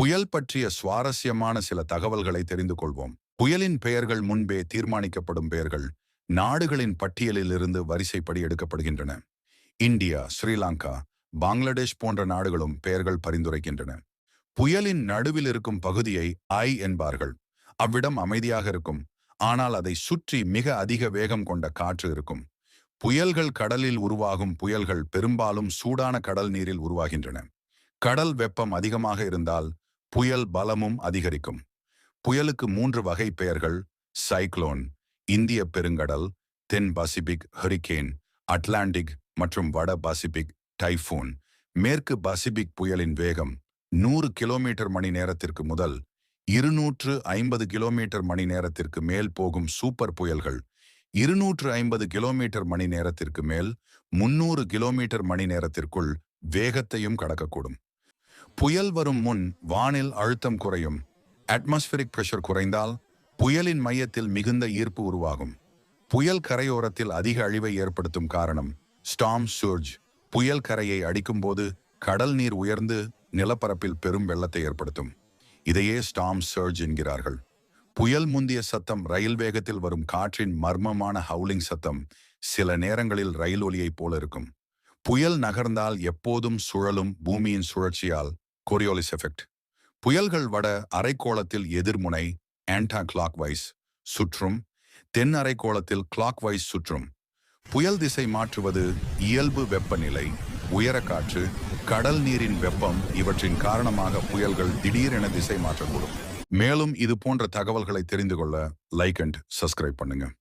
புயல் பற்றிய சுவாரஸ்யமான சில தகவல்களை தெரிந்து கொள்வோம். புயலின் பெயர்கள் முன்பே தீர்மானிக்கப்படும் பெயர்கள் நாடுகளின் பட்டியலில் இருந்து வரிசைப்படி எடுக்கப்படுகின்றன. இந்தியா ஸ்ரீலங்கா பங்களாதேஷ் போன்ற நாடுகளும் பெயர்கள் பரிந்துரைக்கின்றன. புயலின் நடுவில் இருக்கும் பகுதியை ஐ என்பார்கள். அவ்விடம் அமைதியாக இருக்கும். ஆனால் அதை சுற்றி மிக அதிக வேகம் கொண்ட காற்று இருக்கும். புயல்கள் கடலில் உருவாகும் புயல்கள் பெரும்பாலும் சூடான கடல் நீரில் உருவாகின்றன. கடல் வெப்பம் அதிகமாக இருந்தால் புயல் பலமும் அதிகரிக்கும். புயலுக்கு மூன்று வகை பெயர்கள் சைக்ளோன் இந்திய பெருங்கடல் தென் பசிபிக் ஹரிகேன் அட்லாண்டிக் மற்றும் வட பசிபிக் டைஃபூன். மேற்கு பசிபிக் புயலின் வேகம் நூறு கிலோமீட்டர் மணி நேரத்திற்கு முதல் இருநூற்று ஐம்பது கிலோமீட்டர் மணி நேரத்திற்கு மேல் போகும் சூப்பர் புயல்கள் இருநூற்று ஐம்பது கிலோமீட்டர் மணி நேரத்திற்கு மேல் முன்னூறு கிலோமீட்டர் மணி நேரத்திற்குள் வேகத்தையும் கடக்கக்கூடும். புயல் வரும் முன் வானில் அழுத்தம் குறையும். அட்மாஸ்பிரிக் பிரஷர் குறைந்தால் புயலின் மையத்தில் மிகுந்த ஈர்ப்பு உருவாகும். புயல் கரையோரத்தில் அதிக அழிவை ஏற்படுத்தும் காரணம் ஸ்டாம் சூர்ஜ் புயல் கரையை அடிக்கும்போது கடல் நீர் உயர்ந்து நிலப்பரப்பில் பெரும் வெள்ளத்தை ஏற்படுத்தும். இதையே ஸ்டாம் சர்ஜ் என்கிறார்கள். புயல் முந்திய சத்தம் ரயில் வேகத்தில் வரும் காற்றின் மர்மமான ஹவுலிங் சத்தம் சில நேரங்களில் ரயில் ஒலியைப் போல இருக்கும். புயல் நகர்ந்தால் எப்போதும் சுழலும் பூமியின் சுழற்சியால் கொரியோலிஸ் எஃபெக்ட் புயல்கள் வட அரைக்கோளத்தில் எதிர்முனை ஆன்டா கிளாக் வைஸ் சுற்றும் தென் அரைக்கோளத்தில் கிளாக் வைஸ் சுற்றும். புயல் திசை மாற்றுவது இயல்பு வெப்பநிலை உயரக்காற்று கடல் நீரின் வெப்பம் இவற்றின் காரணமாக புயல்கள் திடீரென திசை மாற்றக்கூடும். மேலும் இது போன்ற தகவல்களை தெரிந்து கொள்ள லைக் அண்ட் சப்ஸ்கிரைப் பண்ணுங்கள்